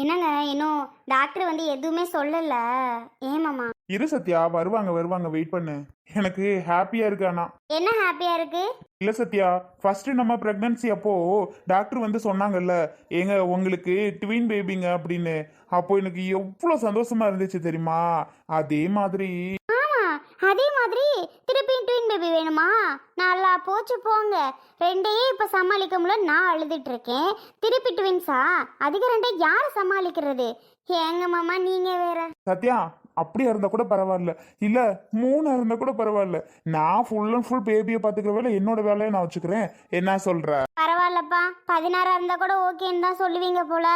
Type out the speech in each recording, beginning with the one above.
என்னங்க இன்னும் டாக்டர் வந்து எதுவுமே சொல்லல. ஏமாமா இரு சத்யா வருவாங்க வருவாங்க வெயிட் பண்ணு. எனக்கு ஹாப்பியா இருக்கு ஆனா என்ன ஹாப்பியா இருக்கு? இல்ல சத்யா ஃபர்ஸ்ட் நம்ம பிரெக்னன்சி அப்போ டாக்டர் வந்து சொன்னாங்கல்ல ஏங்க உங்களுக்கு ட்வின் பேபிங்க அப்படின்னு. அப்போ எனக்கு எவ்வளவு சந்தோஷமா இருந்துச்சு தெரியுமா? அதே மாதிரி அதே மாதிரி திருப்பி ட்வின் பேபி வேணுமா? நல்லா போச்சு போங்க. ரெண்டையே இப்ப சமாளிக்க முடியல நான் அழுதுட்டு இருக்கேன் திருப்பி ட்வின்ஸா அதிக ரெண்டை யார் சமாளிக்கிறது? ஏங்க மாமா நீங்க வேற. சத்யா அப்படியா இருந்தா கூட பரவாயில்ல. இல்ல மூணா இருந்தா கூட பரவாயில்ல. நான் ஃபுல் அண்ட் ஃபுல் பேபியை பாத்துக்கிற வேலை என்னோட வேலையை நான் வச்சுக்கிறேன். என்ன சொல்ற? பரவாயில்லப்பா. பதினாறா இருந்தா கூட ஓகேன்னு தான் சொல்லுவீங்க போல.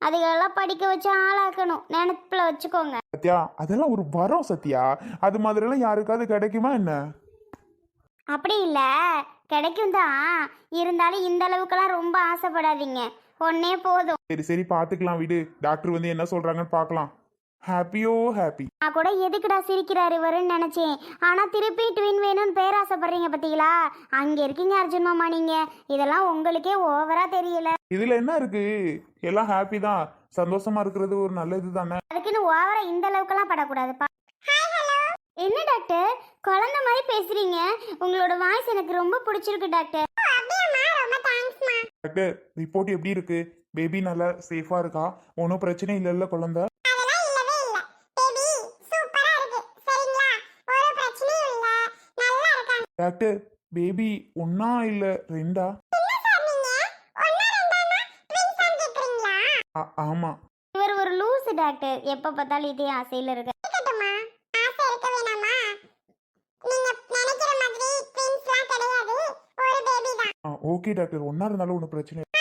அதுகளெல்லாம் படிக்க வச்சு ஆளாக்கணும். நினப்புல வச்சுக்கோங்க. சத்யா அதெல்லாம் ஒரு வரம் சத்யா. அது மாதிரிலாம் யாருக்காவது கிடைக்குமா என்ன? அப்படி இல்லை. கிடைக்கும் தான் இருந்தாலும் இந்த அளவுக்குலாம் ரொம்ப ஆசைப்படாதீங்க. ஒன்னே போதும். சரி சரி பாத்துக்கலாம் விடு. டாக்டர் வந்து என்ன சொல்றாங்கன்னு பார்க்கலாம் ஹாப்பியோ ஹாப்பி. நான் கூட எதுக்குடா சிரிக்கிறாரு வரும்னு நினைச்சேன். ஆனா திருப்பி ட்வின் வேணும்னு பேராசைப்படுறீங்க பாத்தீங்களா? அங்க இருக்கீங்க அர்ஜுன் மாமா நீங்க. இதெல்லாம் உங்களுக்கே ஓவரா தெரியல. இதுல என்ன இருக்கு? எல்லாம் ஹாப்பி தான். சந்தோஷமா இருக்கிறது ஒரு நல்ல இது தானே? அதுக்குன்னு ஓவரா இந்த அளவுக்குலாம் படக்கூடாதுப்பா என்ன டாக்டர் குழந்தை மாதிரி பேசுறீங்க. உங்களோட வாய்ஸ் எனக்கு ரொம்ப பிடிச்சிருக்கு டாக்டர் டாக்டர் ரிப்போர்ட் எப்படி இருக்கு? பேபி நல்லா சேஃபா இருக்கா? ஒன்றும் பிரச்சனை இல்லைல்ல குழந்தை? டாக்டர் பேபி ஒன்னா இல்ல ரெண்டா? ஆமா. இவர் ஒரு லூசு டாக்டர். எப்ப பார்த்தாலும் இதே ஆசையில இருக்க ஓகே டாக்டர். ஒன்னா இருந்தாலும் ஒன்றும் பிரச்சனை இல்ல.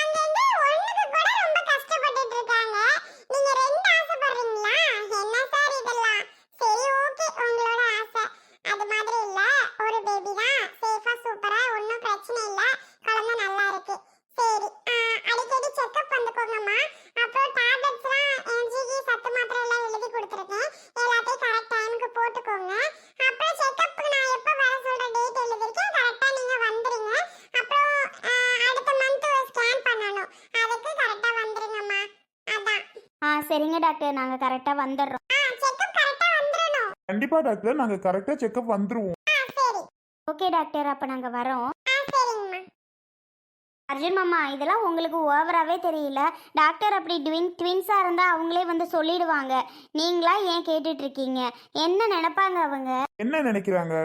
போட்டுக்கோங்க அப்புறம் செக்கப்புக்கு நான் எப்போ வர சொல்ற டேட் எழுதிருக்கேன் கரெக்டாக நீங்க வந்துருங்க அப்புறம் ஆஹ், அடுத்த மந்த் ஸ்கேன் பண்ணணும் அதுக்கு கரெக்டா வந்துருங்கம்மா அதான் ஆ சரிங்க டாக்டர் நாங்க கரெக்டா வந்துடுறோம். கண்டிப்பா டாக்டர் நாங்க கரெக்டா செக்அப் வந்துருவோம். ஓகே டாக்டர் அப்ப நாங்க வரோம். அர்ஜுன் மாமா இதெல்லாம் உங்களுக்கு ஓவராகவே தெரியல. டாக்டர் அப்படி ட்வின் ட்வின்ஸாக இருந்தால் அவங்களே வந்து சொல்லிடுவாங்க. நீங்களா ஏன் கேட்டுட்டு இருக்கீங்க என்ன நினைப்பாங்க அவங்க? என்ன நினைக்கிறாங்க?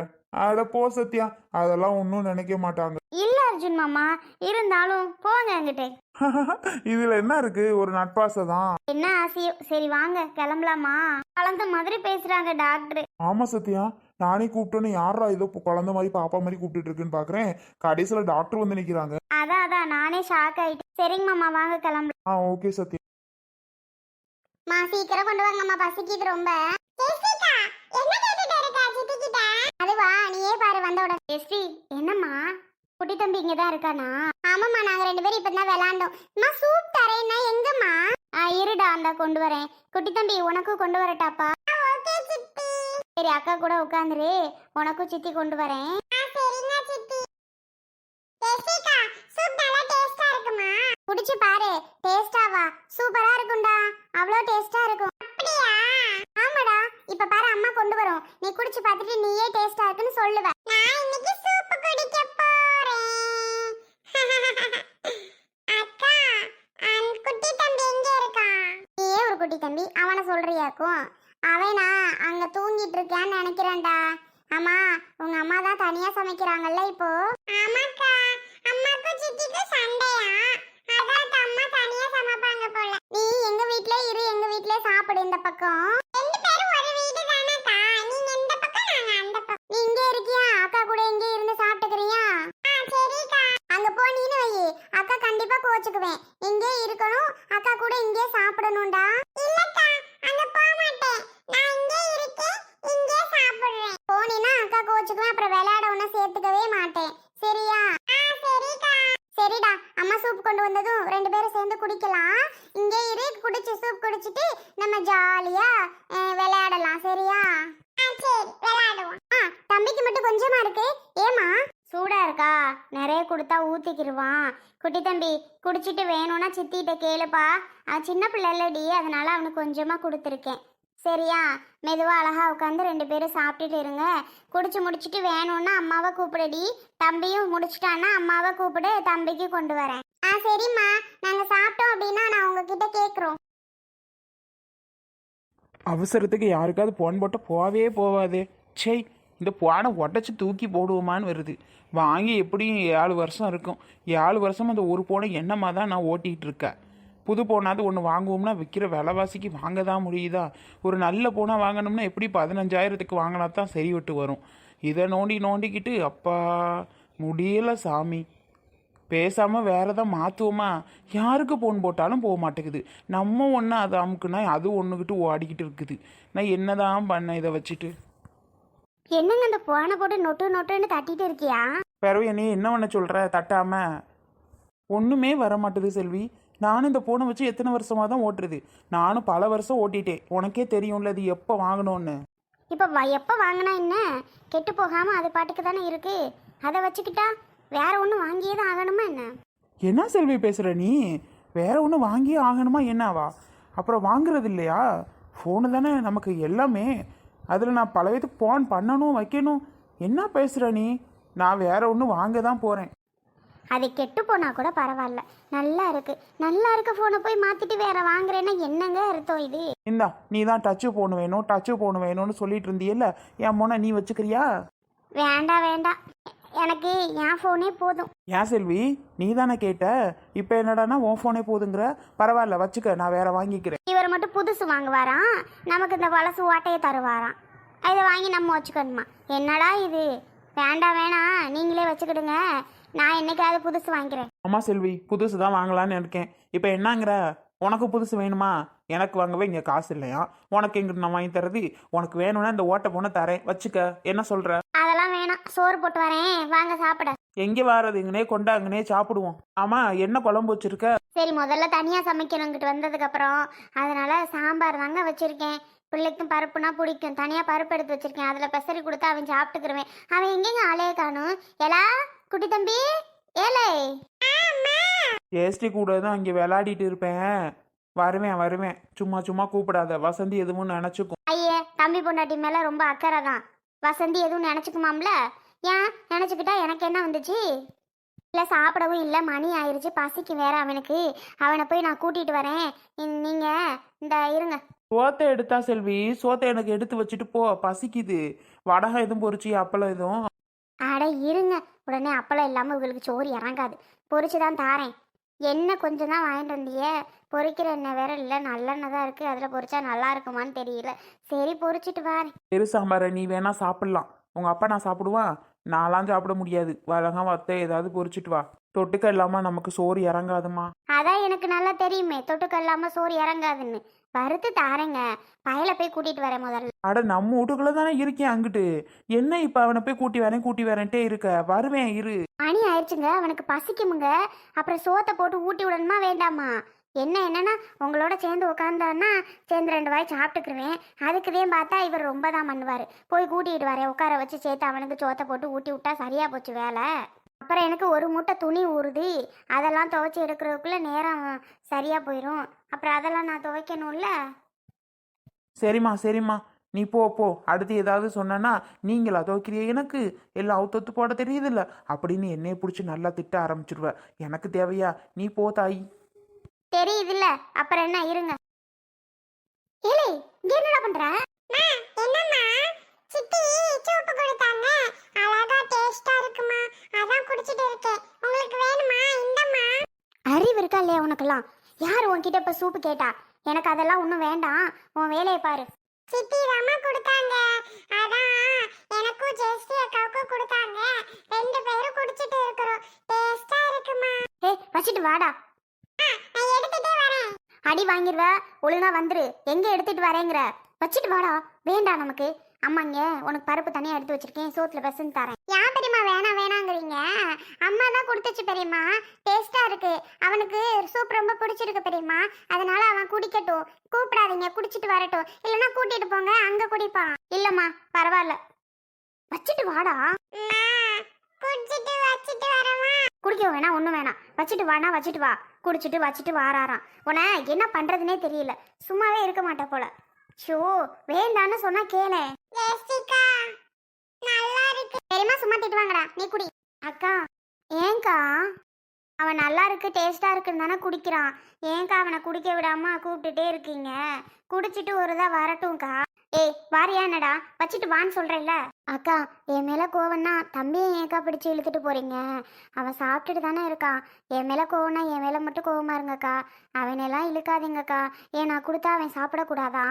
அட போ சத்யா அதெல்லாம் ஒன்றும் நினைக்க மாட்டாங்க. இல்லை அர்ஜுன் மாமா இருந்தாலும் போங்க என்கிட்ட. இதுல என்ன இருக்கு? ஒரு நட்பாசை தான் என்ன ஆசையோ சரி வாங்க கிளம்பலாமா? கலந்த மாதிரி பேசுகிறாங்க டாக்டர். ஆமா சத்யா நானே கூப்பிட்டோன்னு யாரா ஏதோ குழந்தை மாதிரி பாப்பா மாதிரி கூப்பிட்டுட்டு இருக்குன்னு பாக்குறேன். கடைசியில டாக்டர் வந்து நிக்கிறாங்க. அதான் அதான் நானே ஷாக் ஆயிட்டேன். சரிங்க மாமா வாங்க கிளம்பலாம். ஆ ஓகே சத்யா. மா சீக்கிரம் கொண்டு வாங்கம்மா பசிக்குது ரொம்ப. ஜெசிகா என்ன கேட்டுட்டு இருக்கா சித்தி கிட்ட அதுவா நீயே பாரு வந்த உடனே. எஸ்டி என்னம்மா? குட்டி தம்பி இங்க தான் இருக்கானா? ஆமாம்மா நாங்க ரெண்டு பேரும் இப்பதான் விளாண்டோம் அம்மா சூப் தரேன்னா எங்கம்மா? ஆ இருடா அந்த கொண்டு வரேன். குட்டி தம்பி உனக்கும் கொண்டு வரட்டாப்பா. சரி அக்கா கூட உட்காந்துரு. உனக்கும் சித்தி கொண்டு வரேன். டேஸ்டா இருக்குமா? குடிச்சு பாரு. டேஸ்டாவா சூப்பரா இருக்கும்டா. அவ்வளோ டேஸ்டா இருக்கும். அப்படியா? ஆமாடா. இப்ப பாரு அம்மா கொண்டு வரும். நீ குடிச்சு பார்த்துட்டு நீயே டேஸ்டா இருக்குன்னு சொல்லுவ நான் இன்னைக்கு சூப் குடிக்க போறேன் அக்கா அந்த குட்டி தம்பி எங்க இருக்கான் நீயே ஒரு குட்டி தம்பி அவனை சொல்றியாக்கும் அவனா அங்க தூங்கிட்டு இருக்கான்னு நினைக்கிறேன்டா ஆமா உங்க அம்மா தான் தனியா சமைக்கிறாங்கல்ல இப்போ? ஆமாக்கா. அம்மாக்கும் சித்திக்கும் சண்டையா? அதான் அம்மா தனியா சமைப்பாங்க போல. நீ எங்க வீட்ல இரு எங்க வீட்ல சாப்பிடு இந்த பக்கம். ரெண்டு பேரும் ஒரு வீடு தானக்கா நீங்க இந்த பக்கம் நாங்க அந்த பக்கம். நீ இங்க இருக்கியா? அக்கா கூட இங்க இருந்து சாப்பிட்டுக்கிறியா? ஆ சரிக்கா. அங்க போனீன்னு வை. அக்கா கண்டிப்பா கோச்சுக்குவேன். இங்கே இருக்கணும் அக்கா கூட இங்கே சாப்பிடணும்டா இல்லக்கா அங்க போக மாட்டேன் நான் இங்கே இருக்கேன் இங்கே சாப்பிடுறேன் போனீன்னா அக்கா கோச்சுக்குவேன் அப்புறம் விளையாட ஒன்றும் சேர்த்துக்கவே மாட்டேன் சரியா ஆ சரிக்கா சரிடா அம்மா சூப் கொண்டு வந்ததும் ரெண்டு பேரும் சேர்ந்து குடிக்கலாம் இங்கே இரு குடிச்சு சூப் குடிச்சிட்டு நம்ம ஜாலியா அஹ், விளையாடலாம் சரியா ஆ சரி விளையாடுவோம் ஆ தம்பிக்கு மட்டும் கொஞ்சமா இருக்கு? ஏமா சூடா இருக்கா? நிறைய கொடுத்தா ஊத்திக்கிருவான். குட்டி தம்பி குடிச்சிட்டு வேணும்னா சித்திகிட்ட கேளுப்பா. அவன் சின்ன பிள்ளை இல்லடி அதனால அவனுக்கு கொஞ்சமா கொடுத்துருக்கேன். சரியா? மெதுவா அழகா உட்காந்து ரெண்டு பேரும் சாப்பிட்டுட்டு இருங்க. குடிச்சு முடிச்சிட்டு வேணும்னா அம்மாவை கூப்பிடுடி. தம்பியும் முடிச்சிட்டான்னா அம்மாவை கூப்பிடு தம்பிக்கு கொண்டு வரேன். ஆ சரிம்மா. நாங்க சாப்பிட்டோம் அப்படின்னா நான் உங்ககிட்ட கேக்குறோம். அவசரத்துக்கு யாருக்காவது போன் போட்டு போவே போவாது. சரி இந்த போனை உடச்சி தூக்கி போடுவோமான்னு வருது. வாங்கி எப்படியும் ஏழு வருஷம் இருக்கும். ஏழு வருஷம் அந்த ஒரு போனை என்னமாக தான் நான் ஓட்டிகிட்டு இருக்கேன். புது போனாவது ஒன்று வாங்குவோம்னா விற்கிற விலைவாசிக்கு வாங்க தான் முடியுதா? ஒரு நல்ல போனாக வாங்கணும்னா எப்படி பதினஞ்சாயிரத்துக்கு வாங்கினா தான் சரி விட்டு வரும்? இதை நோண்டி நோண்டிக்கிட்டு அப்பா முடியல சாமி. பேசாமல் வேறு எதாவது மாற்றுவோமா யாருக்கு போன் போட்டாலும் போக மாட்டேங்குது. நம்ம ஒன்று அதை அமுக்குனா அது ஒன்றுக்கிட்டு ஓடிக்கிட்டு இருக்குது. நான் என்னதான் பண்ணேன் இதை வச்சுட்டு? என்னங்க அந்த போனை போட்டு நொட்டு நொட்டுன்னு தட்டிட்டு இருக்கியா? பிறவு என்னைய என்ன பண்ண சொல்கிற தட்டாம? ஒன்றுமே வர மாட்டுது செல்வி. நானும் இந்த போனை வச்சு எத்தனை வருஷமாக தான் ஓட்டுறது. நானும் பல வருஷம் ஓட்டிட்டேன். உனக்கே தெரியும்ல இது எப்போ வாங்கணும்னு. இப்போ வ- எப்போ வாங்கினா என்ன? கெட்டு போகாம அது பாட்டுக்கு தானே இருக்கு. அதை வச்சுக்கிட்டா வேற ஒன்று வாங்கியே தான் ஆகணுமா என்ன? என்ன செல்வி பேசுகிற நீ? வேற ஒன்று வாங்கியே ஆகணுமா என்னவா? அப்புறம் வாங்குறது இல்லையா? ஃபோனு தானே நமக்கு எல்லாமே. அதில் நான் பல பேத்துக்கு ஃபோன் பண்ணணும் வைக்கணும். என்ன பேசுகிற நீ? நான் வேற ஒன்று வாங்க தான் போகிறேன் அது கெட்டு போனா கூட பரவாயில்ல. நல்லா இருக்கு. நல்லா இருக்க ஃபோனை போய் மாத்திட்டு வேற வாங்குறேன்னா என்னங்க அர்த்தம் இது? இந்தா நீ தான் டச்சு ஃபோன் வேணும் டச்சு ஃபோன் வேணும்னு சொல்லிட்டு இருந்தியல்ல? என் மோனை நீ வச்சுக்கிறியா? வேண்டாம் வேண்டாம் எனக்கு என் ஃபோனே போதும். ஏன் செல்வி நீ தானே கேட்ட? இப்போ என்னடான்னா உன் ஃபோனே போதுங்கிற? பரவாயில்ல வச்சுக்க நான் வேற வாங்கிக்கிறேன். இவர் மட்டும் புதுசு வாங்குவாராம். நமக்கு இந்த பழசு ஓட்டையை தருவாராம். இதை வாங்கி நம்ம வச்சுக்கணுமா? என்னடா இது? வேண்டாம் வேணாம். நீங்களே வச்சுக்கிடுங்க. நான் என்னைக்காவது புதுசு வாங்கிக்கிறேன். ஆமா செல்வி புதுசு தான் வாங்கலான்னு இருக்கேன். இப்போ என்னங்கிற? உனக்கு புதுசு வேணுமா? எனக்கு வாங்கவே இங்கே காசு இல்லையா? உனக்கு எங்கிட்ட நான் வாங்கி தரது. உனக்கு வேணும்னா இந்த ஓட்டை பொண்ணை தரேன். வச்சுக்க. என்ன சொல்ற? அதெல்லாம் வேணாம். சோறு போட்டு வரேன். வாங்க சாப்பிட. எங்கே வாரது? இங்கனே கொண்டாங்கனே சாப்பிடுவோம். ஆமா என்ன குழம்பு வச்சிருக்க? சரி முதல்ல தனியாக சமைக்கணுங்கிட்டு வந்ததுக்கப்புறம் அதனால சாம்பார் தாங்க வச்சுருக்கேன். பிள்ளைக்கும் பருப்புனா பிடிக்கும். தனியாக பருப்பு எடுத்து வச்சிருக்கேன். அதில் பெசரி கொடுத்து அவன் சாப்பிட்டுக்கிருவேன். அவன் எங்கெங்க ஆளையே காணும்? ஏலா குட்டி தம்பி ஏலே. ஏஸ்டி கூட தான் இங்கே விளையாடிட்டு இருப்பேன். வருவேன் வருவேன். சும்மா சும்மா கூப்பிடாத. வசந்தி எதுவும் நினச்சிக்கும். ஐயே தம்பி பொண்டாட்டி மேலே ரொம்ப அக்கறை தான் வசந்தி எதுவும் நினச்சிக்குமாம்ல? ஏன்? நினச்சிக்கிட்டா எனக்கு என்ன வந்துச்சு? இல்லை சாப்பிடவும் இல்லை. மணி ஆயிருச்சு. பசிக்கு வேற அவனுக்கு. அவனை போய் நான் கூட்டிகிட்டு வரேன். நீங்கள் இந்த இருங்க. சோத்தை எடுத்தா செல்வி சோத்தை எனக்கு எடுத்து வச்சுட்டு போ. பசிக்குது. வடகம் எதுவும் பொரிச்சு அப்பளம் எதுவும்? அட இருங்க. உடனே அப்பளம் இல்லாமல் இவங்களுக்கு சோறு இறங்காது. பொரிச்சு தான் தாரேன். எண்ணெய் கொஞ்சம் தான் வாங்கிட்டு வந்தீங்க பொரிக்கிற எண்ணெய் வேற இல்லை நல்லெண்ணெய் தான் இருக்குது அதில் பொரிச்சா நல்லா இருக்குமான்னு தெரியல. சரி பொறிச்சிட்டு வா பெரு சாம்பாரை நீ வேணா சாப்பிடலாம். உங்கள் அப்பா நான் சாப்பிடுவான் நான்லாம் சாப்பிட முடியாது. வழகம் வத்த ஏதாவது பொரிச்சிட்டு வா. தொட்டுக்க இல்லாமல் நமக்கு சோறு இறங்காதுமா அதான் எனக்கு நல்லா தெரியுமே. தொட்டுக்க இல்லாமல் சோறு இறங்காதுன்னு. வறுத்து தாரேங்க. பயலை போய் கூட்டிகிட்டு வரேன் முதல்ல. அட நம்ம வீட்டுக்குள்ளே தானே இருக்கேன் அங்கிட்டு. என்ன இப்போ அவனை போய் கூட்டி வரேன் கூட்டி வரேன்ட்டே இருக்க? வருவேன் இரு. மணி ஆயிடுச்சுங்க. அவனுக்கு பசிக்குமுங்க. அப்புறம் சோத்தை போட்டு ஊட்டி விடணுமா வேண்டாமா? என்ன என்னன்னா உங்களோட சேர்ந்து உட்காந்தான்னா சேர்ந்து ரெண்டு வாய் சாப்பிட்டுக்குருவேன். அதுக்குதே பார்த்தா இவர் ரொம்ப தான் பண்ணுவார். போய் கூட்டிகிட்டு வரேன் உட்கார வச்சு சேர்த்து அவனுக்கு சோத்தை போட்டு ஊட்டி விட்டா சரியாக போச்சு வேலை. அப்புறம் எனக்கு ஒரு மூட்டை துணி ஊறுது. அதெல்லாம் துவைச்சி எடுக்கிறதுக்குள்ளே நேரம் சரியாக போயிடும் அப்புறம் அதெல்லாம் நான் துவைக்கணும்ல? சரிம்மா சரிம்மா. நீ போ போ. அடுத்து ஏதாவது சொன்னேன்னா நீங்களா துவைக்கிறிய? எனக்கு எல்லாம் அவுத்தொத்து போட தெரியுதுல்ல. அப்படின்னு என்னைய பிடிச்சி நல்லா திட்ட ஆரம்பிச்சிருவ. எனக்கு தேவையா? நீ போ தாய். தெரியுதுல்ல. அப்புறம் என்ன இருங்க. ஏலே இங்க என்னடா பண்ற? என்னம்மா? சித்தி சூப்பு கொடுத்தாங்க. அழகா டேஸ்டா இருக்குமா? அதான் குடிச்சிட்டு இருக்கேன். உங்களுக்கு வேணுமா? இந்தம்மா. அறிவு இருக்கா இல்லையா உனக்கெல்லாம்? யார் உன்கிட்ட இப்ப சூப்பு கேட்டா? எனக்கு அதெல்லாம் ஒன்றும் வேண்டாம். உன் வேலையை பாரு. சித்தி தாம்மா கொடுத்தாங்க. அதான் எனக்கும் ஜெயஸ்ரீ அக்காவுக்கும் கொடுத்தாங்க. ரெண்டு பேரும் குடிச்சிட்டு இருக்கிறோம். டேஸ்டா இருக்குமா? ஏய் வச்சுட்டு வாடா ஆ, நான் எடுத்துட்டே வரேன் அடி வாங்கிடுவ ஒழுங்கா வந்துரு. எங்க எடுத்துட்டு வரேங்கிற. வச்சுட்டு வாடா. வேண்டாம் நமக்கு. அம்மாங்க உனக்கு பருப்பு தனியா எடுத்து வச்சிருக்கேன். சோத்துல பெசன்னு தரேன். ஏன் பெரியம்மா வேணாம் வேணாங்கிறீங்க? அம்மா தான் கொடுத்துச்சு பெரியம்மா. டேஸ்டா இருக்கு. அவனுக்கு சூப் ரொம்ப பிடிச்சிருக்கு பெரியம்மா. அதனால அவன் குடிக்கட்டும். கூப்பிடாதீங்க. குடிச்சிட்டு வரட்டும். இல்லைன்னா கூட்டிட்டு போங்க. அங்க குடிப்பான். இல்லம்மா பரவாயில்ல. வச்சுட்டு வாடா. குடிச்சிட்டு வச்சிட்டு வரமா குடிக்க வேணாம் ஒன்றும் வேணாம். வச்சுட்டு வானா வச்சுட்டு வா. குடிச்சிட்டு வச்சுட்டு வாராராம். உன என்ன பண்ணுறதுனே தெரியல. சும்மாவே இருக்க மாட்டா போல. ஷோ வேண்டான்னு சொன்னா கேளே. நல்லா இருக்கு. பெரியமா சும்மா திட்டுவாங்கடா. நீ குடி. அக்கா ஏங்கா? அவன் நல்லா இருக்கு டேஸ்டா இருக்குன்னு தானே குடிக்கிறான். ஏங்கா அவனை குடிக்க விடாம கூப்பிட்டுட்டே இருக்கீங்க? குடிச்சிட்டு ஒரு இதா வரட்டும்க்கா. ஏய் வாரியா என்னடா? வச்சுட்டு வான்னு சொல்கிறேல்ல அக்கா என் மேலே கோவம்னா தம்பியை ஏக்கா பிடிச்சி இழுத்துட்டு போகிறீங்க அவன் சாப்பிட்டுட்டு தானே இருக்கான் என் மேலே கோவம்னா என் மேலே மட்டும் கோவமாக இருங்கக்கா. அவனெல்லாம் இழுக்காதீங்கக்கா. ஏன் நான் கொடுத்தா அவன் சாப்பிடக்கூடாதா?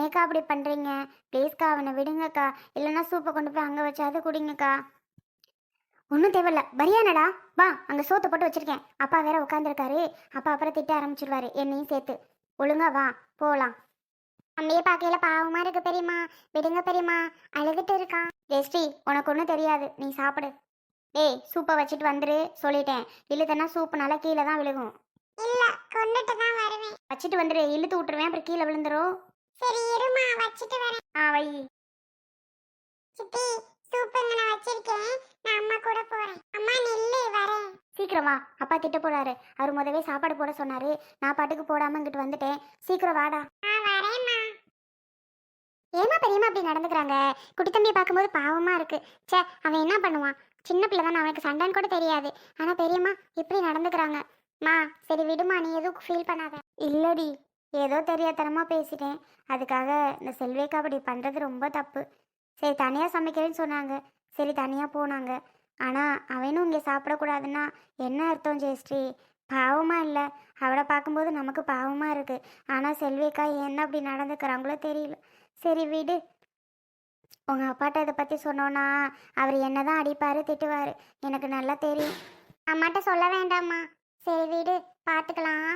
ஏக்கா அப்படி பண்ணுறீங்க ப்ளீஸ்க்கா அவனை விடுங்கக்கா. இல்லைன்னா சூப்பை கொண்டு போய் அங்கே வச்சாது குடிங்கக்கா. ஒன்றும் தேவையில்ல. பரியானடா வா அங்கே சோத்து போட்டு வச்சுருக்கேன். அப்பா வேற உட்காந்துருக்காரு அப்பா அப்புறம் திட்ட ஆரம்பிச்சிருவாரு. என்னையும் சேர்த்து. ஒழுங்கா வா போகலாம் தம்பியை பார்க்கையில பாவமா இருக்கு பெரியம்மா. விடுங்க பெரியம்மா. அழுதுட்டு இருக்கான் ஜெஸ்டி உனக்கு ஒன்றும் தெரியாது. நீ சாப்பிடு. டேய் சூப்பை வச்சுட்டு வந்துரு. சொல்லிட்டேன். இழுத்தனா சூப்பு நல்லா கீழே தான் விழுகும். இல்ல கொண்டுட்டு தான் வருவேன். வச்சுட்டு வந்துரு. இழுத்து விட்டுருவேன். அப்புறம் கீழே விழுந்துரும் சரி இருமா வச்சிட்டு வரேன். ஆ வை. சித்தி சூப்புங்க நான் வச்சிருக்கேன். நான் அம்மா கூட போறேன். அம்மா நில்லு வரேன். சீக்கிரம் வா. அப்பா திட்ட போறாரு. அவர் முதவே சாப்பாடு போட சொன்னாரு. நான் பாட்டுக்கு போடாம இங்கிட்டு வந்துட்டேன். சீக்கிரம் வாடா. ஆ வரேம்மா ஏமா பெரியம்மா அப்படி நடந்துக்கிறாங்க? குட்டி தம்பியை பார்க்கும்போது பாவமாக இருக்கு. ச்சே அவன் என்ன பண்ணுவான்? சின்ன பிள்ளை தானே அவனுக்கு சண்டைன்னு கூட தெரியாது. ஆனால் பெரியம்மா இப்படி நடந்துக்கிறாங்க. மா சரி விடுமா நீ எதுவும் ஃபீல் பண்ணாத. இல்லடி ஏதோ தெரியாதனமா பேசிட்டேன். அதுக்காக இந்த செல்வேக்கா அப்படி பண்ணுறது ரொம்ப தப்பு. சரி தனியாக சமைக்கிறேன்னு சொன்னாங்க. சரி தனியாக போனாங்க. ஆனால் அவனும் இங்கே சாப்பிடக்கூடாதுன்னா என்ன அர்த்தம் ஜெயஸ்ரீ? பாவமாக இல்லை. அவளை பார்க்கும்போது நமக்கு பாவமாக இருக்குது ஆனால் செல்வேக்கா என்ன அப்படி நடந்துக்கிறாங்களோ தெரியல. சரி விடு. உங்கள் அப்பாட்ட இதை பற்றி சொன்னோன்னா அவர் என்னதான் அடிப்பார் திட்டுவார். எனக்கு நல்லா தெரியும். அம்மாட்ட சொல்ல வேண்டாம்மா. சரி வீடு பார்த்துக்கலாம்